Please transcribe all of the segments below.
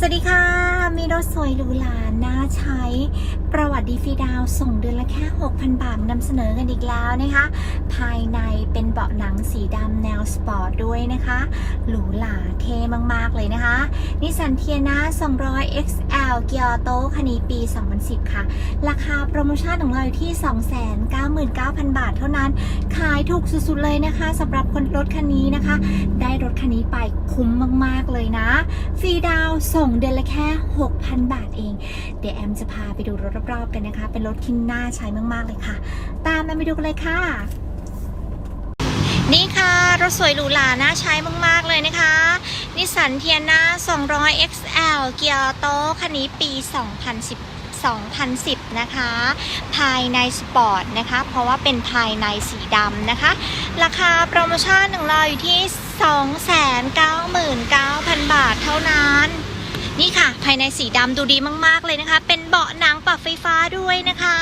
สวัสดีค่ะ มีรถสวยหรูหราน่าใช้ ประวัติดีฟีดาวส่งเดือนละแค่ 6,000 บาทนำเสนอกันอีกแล้วนะคะ ภายในเป็นเบาะหนังสีดำแนวสปอร์ตด้วยนะคะ หรูหราเท่มาก ๆ เลยนะคะนิสสันเทียนา200 XL เกียร์โตคันนี้ปี 2010 ค่ะ ราคาโปรโมชั่นของเราอยู่ที่ 299,000 บาทเท่านั้น ขายถูกสุด ๆ เลยนะคะสำหรับคนรถคันนี้นะคะ ได้รถคันนี้ไปคุ้มมาก ๆ เลยนะ ฟรีดาวส่งเดือนละแค่6,000 บาทเอง เดี๋ยวแอมจะพาไปดูรถรอบๆกันนะคะ เป็นรถที่น่าใช้มากๆเลยค่ะ ตามแอมไปดูกันเลยค่ะ นี่ค่ะ รถสวยหรูหรา น่าใช้มากๆเลยนะคะ นิสสันเทียนา200 XL เกียร์โตคันนี้ปี 2010 2010 นะคะ ภายในสปอร์ตนะคะ เพราะว่าเป็นภายในสีดำนะคะ ราคาโปรโมชั่นของเราอยู่ที่ 299,000 บาทเท่านั้น นี่ค่ะ ภายในสีดำดูดีมากๆเลยนะคะ เป็นเบาะหนังปรับไฟฟ้าด้วยนะคะ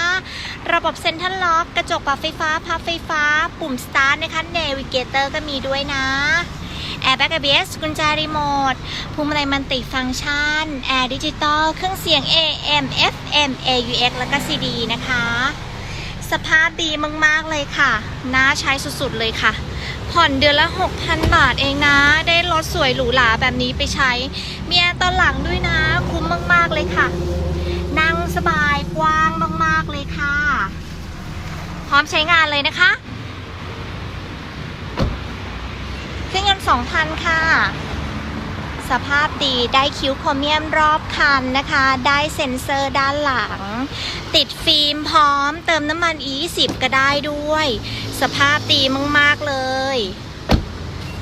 ระบบเซ็นทรัลล็อก กระจกปรับไฟฟ้าพับไฟฟ้า ปุ่มสตาร์ทนะคะเนวิเกเตอร์ก็มีด้วยนะแอร์แบ็ก ABS กุญแจรีโมทพวงมาลัยมันติฟังก์ชัน แอร์ดิจิตอล เครื่องเสียง AM FM AUX แล้วก็ CD นะคะ สภาพดีมากๆเลยค่ะ น่าใช้สุดๆเลยค่ะ ผ่อนเดือนละ 6,000 บาทเองนะ ได้รถสวยหรูหราแบบนี้ไปใช้ เมีแอร์ตอนหลังด้วยนะ คุ้มมาก ๆ เลยค่ะ นั่งสบายกว้างมาก ๆ เลยค่ะ พร้อมใช้งานเลยนะคะเครื่องยนต์2,000 ค่ะ สภาพดีได้คิ้วโครเมียมรอบคันนะคะ ได้เซ็นเซอร์ด้านหลัง ติดฟิล์มพร้อมเติมน้ำมัน E10 ก็ได้ด้วย สภาพดีมาก ๆ เลย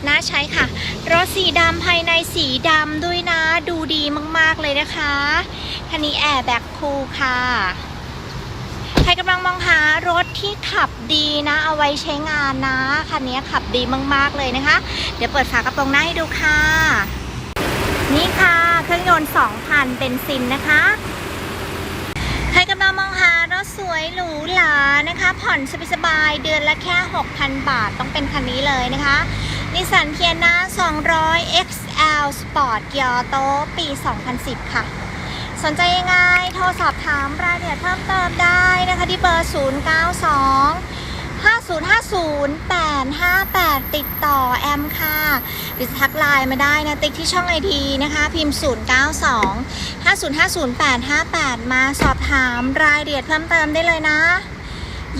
น่าใช้ค่ะ รถสีดำภายในสีดำด้วยนะ ดูดีมาก ๆ เลยนะคะคันนี้แอร์แบ็คคูลค่ะใครกำลังมองหารถที่ขับดีนะ เอาไว้ใช้งานนะ คันนี้ขับดีมาก ๆ เลยนะคะ เดี๋ยวเปิดฝากระโปรงหน้าให้ดูค่ะ นี่ค่ะ เครื่องยนต์ 2,000เป็นซินนะคะ ใครกำลังมองหารถ สวยหรูหรานะคะ ผ่อนสบายๆเดือนละแค่ 6,000 บาทต้องเป็นคันนี้เลยนะคะนิสสันเทียนา200 XL Sport เกียร์โตปี 2010 ค่ะ สนใจยังไงโทรสอบถามรายละเอียดเพิ่มเติมได้นะคะที่เบอร์ 092 5050 58ติดต่อแอมค่ะหรือทักไลน์มาได้นะ ติ๊กที่ช่องไอทีนะคะ พิมพ์ 092 5050 858 มาสอบถามรายละเอียดเพิ่มเติมได้เลยนะ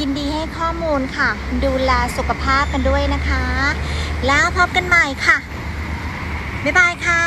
ยินดีให้ข้อมูลค่ะ ดูแลสุขภาพกันด้วยนะคะ แล้วพบกันใหม่ค่ะ บ๊ายบายค่ะ